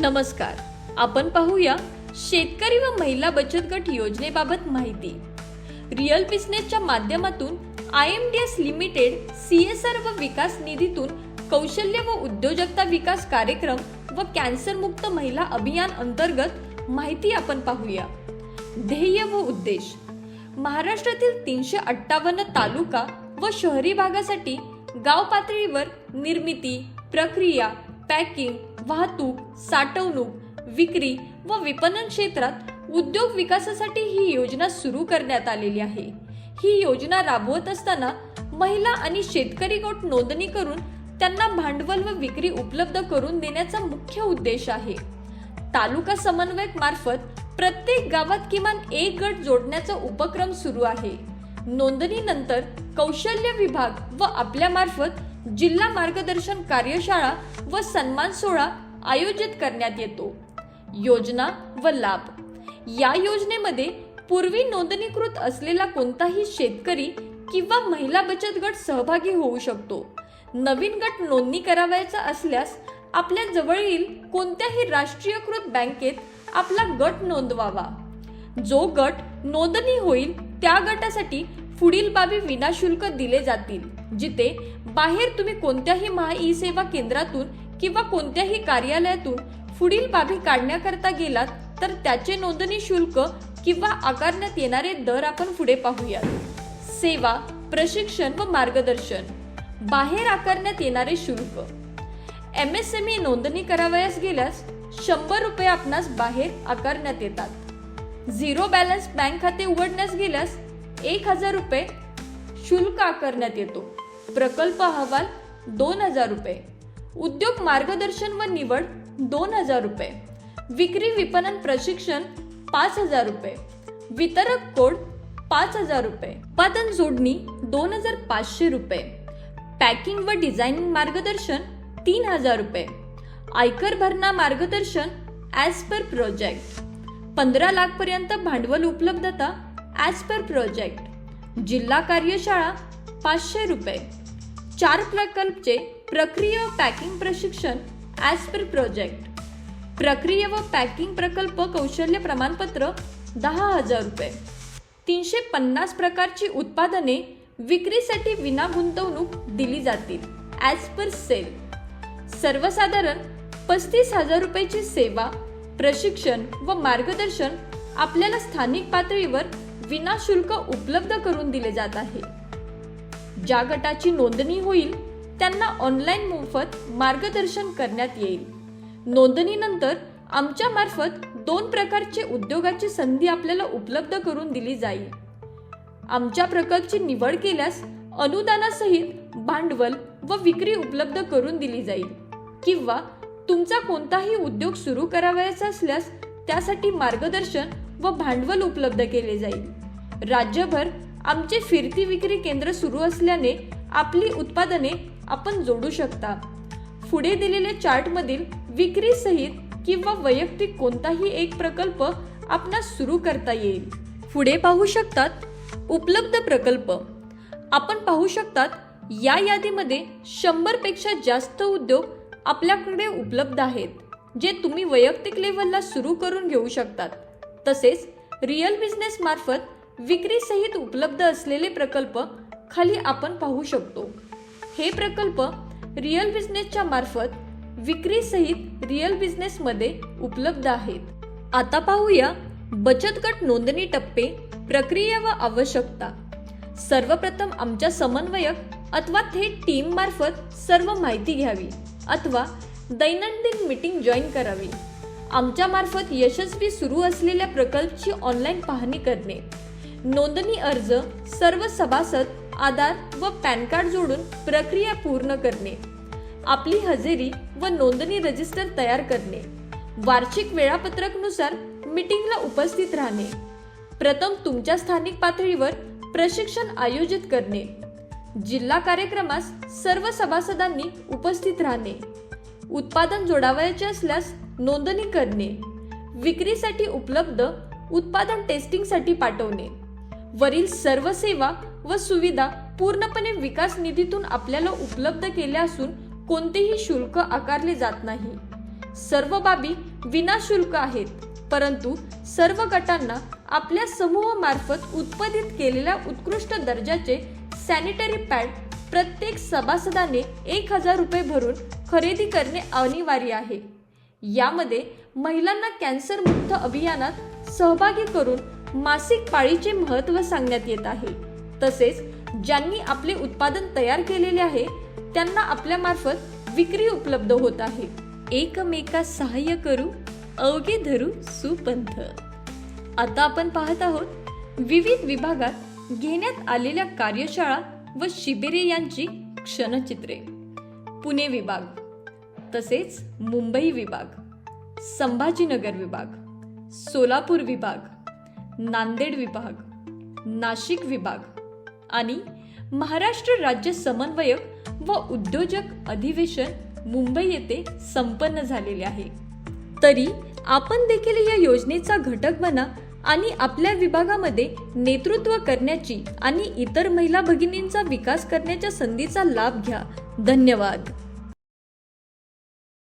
नमस्कार. आपण पाहूया शेतकरी व महिला बचत गट योजनेबाबत माहिती. रिअल बिझनेसच्या माध्यमातून I M D S limited C S R व विकास निधीतून कौशल्य व उद्योजकता विकास कार्यक्रम व कॅन्सर मुक्त महिला अभियान अंतर्गत माहिती आपण पाहूया. ध्येय व उद्देश. महाराष्ट्रातील तीनशे अठ्ठावन्न तालुका व शहरी भागासाठी गाव पातळीवर निर्मिती प्रक्रिया पॅकिंग वाहतूक साठवणूक विक्री व विपणन क्षेत्रात उद्योग विकासासाठी ही योजना सुरू करण्यात आलेली आहे. ही योजना राबवत असताना महिला आणि शेतकरी गट नोंदणी करून त्यांना भांडवल व विक्री उपलब्ध करून देण्याचा मुख्य उद्देश आहे. तालुका समन्वयक मार्फत प्रत्येक गावात किमान एक गट जोडण्याचा उपक्रम सुरू आहे. नोंदणीनंतर कौशल्य विभाग व आपल्या मार्फत जिल्हा मार्गदर्शन कार्यशाळा व सन्मान सोहळा आयोजित करण्यात येतो. योजना व लाभ. या योजनेमध्ये पूर्वी नोंदणीकृत असलेला कोणताही शेतकरी किंवा महिला बचत गट सहभागी होऊ शकतो. नवीन गट नोंदणी करावयाचा असल्यास आपल्या जवळील कोणत्याही राष्ट्रीयकृत बँकेत आपला गट नोंदवावा. जो गट नोंदणी होईल त्या गटासाठी पुढील बाबी विनाशुल्क दिले जातील जिथे बाहेर तुम्ही कोणत्याही महा ई सेवा केंद्रातून किंवा कोणत्याही कार्यालयातून पुढील बाबी काढण्याकरता गेलात तर त्याचे नोंदणी शुल्क किंवा आकारण्यात येणारे दर आपण पुढे पाहूयात. सेवा प्रशिक्षण व मार्गदर्शन. बाहेर आकारण्यात येणारे शुल्क. एम एस एम ई नोंदणी करावयास गेल्यास शंभर रुपये आपणास बाहेर आकारण्यात येतात. झिरो बॅलन्स बँक खाते उघडण्यास गेल्यास एक हजार रुपये शुल्क आकारण्यात येतो. प्रकल्प अहवाल दोन हजार रुपये. उद्योग मार्गदर्शन व निवड दोन हजार रुपये. विक्री विपणन प्रशिक्षण पाच हजार रुपये. वितरक कोड पाच हजार रुपये. उत्पादन जोडणी दोन हजार पाचशे रुपये. पॅकिंग व डिझायनिंग मार्गदर्शन तीन हजार रुपये. आयकर भरणा मार्गदर्शन ॲज पर प्रोजेक्ट पंधरा लाखपर्यंत भांडवल उपलब्धता ॲज पर प्रोजेक्ट जिल्हा कार्यशाळा पाचशे रुपये. चार प्रकल्पचे प्रक्रिया व पॅकिंग प्रशिक्षण ॲज पर प्रोजेक्ट प्रक्रिया व पॅकिंग प्रकल्प कौशल्य प्रमाणपत्र दहा हजार रुपये. तीनशे पन्नास प्रकारची उत्पादने विक्रीसाठी विना गुंतवणूक दिली जातील ॲज पर सेल सर्वसाधारण पस्तीस हजार रुपयाची सेवा प्रशिक्षण व मार्गदर्शन आपल्याला स्थानिक पातळीवर विनाशुल्क उपलब्ध करून दिले जात आहे. ज्या गटाची नोंदणी होईल त्यांना ऑनलाईन मोफत मार्गदर्शन करण्यात येईल. नोंदणीनंतर आमच्या मार्फत दोन प्रकारचे उद्योगाची संधी आपल्याला उपलब्ध करून दिली जाईल. आमच्या प्रकल्पची निवड केल्यास अनुदानासहित भांडवल व विक्री उपलब्ध करून दिली जाईल. किंवा तुमचा कोणताही उद्योग सुरू करावयाचा असल्यास त्यासाठी मार्गदर्शन व भांडवल उपलब्ध केले जाईल. राज्यभर आमचे फिरती विक्री केंद्र सुरू असल्याने आपली उत्पादने आपण जोडू शकता. पुढे दिलेल्या चार्टमधील विक्री सहित किंवा वैयक्तिक कोणताही एक प्रकल्प आपणास सुरू करता येईल. पुढे पाहू शकतात उपलब्ध प्रकल्प. आपण पाहू शकतात या यादीमध्ये शंभरपेक्षा जास्त उद्योग आपल्याकडे उपलब्ध आहेत जे तुम्ही वैयक्तिक लेवलला सुरू करून घेऊ शकतात. तसेच रिअल बिझनेस मार्फत विक्री सहित उपलब्ध असलेले प्रकल्प खाली आपण पाहू शकतो. हे प्रकल्प रिअल बिझनेसच्या मार्फत विक्री सहित रिअल बिझनेस मध्ये उपलब्ध आहेत. आता पाहूया बचत गट नोंदणी टप्पे प्रक्रिया व आवश्यकता. सर्वप्रथम आमच्या समन्वयक अथवा थेट टीम मार्फत सर्व माहिती घ्यावी अथवा दैनंदिन मीटिंग जॉईन करावी. आमच्यामार्फत यशस्वी सुरू असलेल्या प्रकल्पची ऑनलाईन पाहणी करणे. नोंदणी अर्ज सर्व सभासद आधार व पॅन कार्ड जोडून प्रक्रिया पूर्ण करणे. आपली हजेरी व नोंदणी रजिस्टर तयार करणे. वार्षिक वेळापत्रकनुसार मीटिंगला उपस्थित राहणे. प्रथम तुमच्या स्थानिक पातळीवर प्रशिक्षण आयोजित करणे. जिल्हा कार्यक्रमास सर्व सभासदांनी उपस्थित राहणे. उत्पादन जोडावयाचे असल्यास नोंदणी करणे विक्रीसाठी उपलब्ध उत्पादन टेस्टिंगसाठी पाठवणे. वरील सर्व सेवा व सुविधा पूर्णपणे विकास निधीतून आपल्याला उपलब्ध केल्या असून कोणतेही शुल्क आकारले जात नाही. सर्व बाबी विनाशुल्क आहेत परंतु सर्व गटांना आपल्या समूहामार्फत उत्पादित केलेल्या उत्कृष्ट दर्जाचे सॅनिटरी पॅड प्रत्येक सभासदाने एक हजार रुपये भरून खरेदी करणे अनिवार्य आहे. यामध्ये महिलांना कॅन्सर मुक्त अभियानात सहभागी करून मासिक पाळीचे महत्त्व सांगण्यात येत आहे. तसेच ज्यांनी आपले उत्पादन तयार केलेले आहे त्यांना आपल्या मार्फत विक्री उपलब्ध होत आहे. एकमेका सहाय्य करू अवघे धरू सुपंथ. आता आपण पाहत आहोत विविध विभागात घेण्यात आलेल्या कार्यशाळा व शिबिरे यांची क्षणचित्रे. पुणे विभाग तसेच मुंबई विभाग संभाजीनगर विभाग सोलापूर विभाग नांदेड विभाग नाशिक विभाग आणि महाराष्ट्र राज्य समन्वयक व उद्योजक अधिवेशन मुंबई येथे संपन्न झालेले आहे. तरी आपण देखील या योजनेचा घटक बना आणि आपल्या विभागामध्ये नेतृत्व करण्याची आणि इतर महिला भगिनींचा विकास करण्याच्या संधीचा लाभ घ्या. धन्यवाद.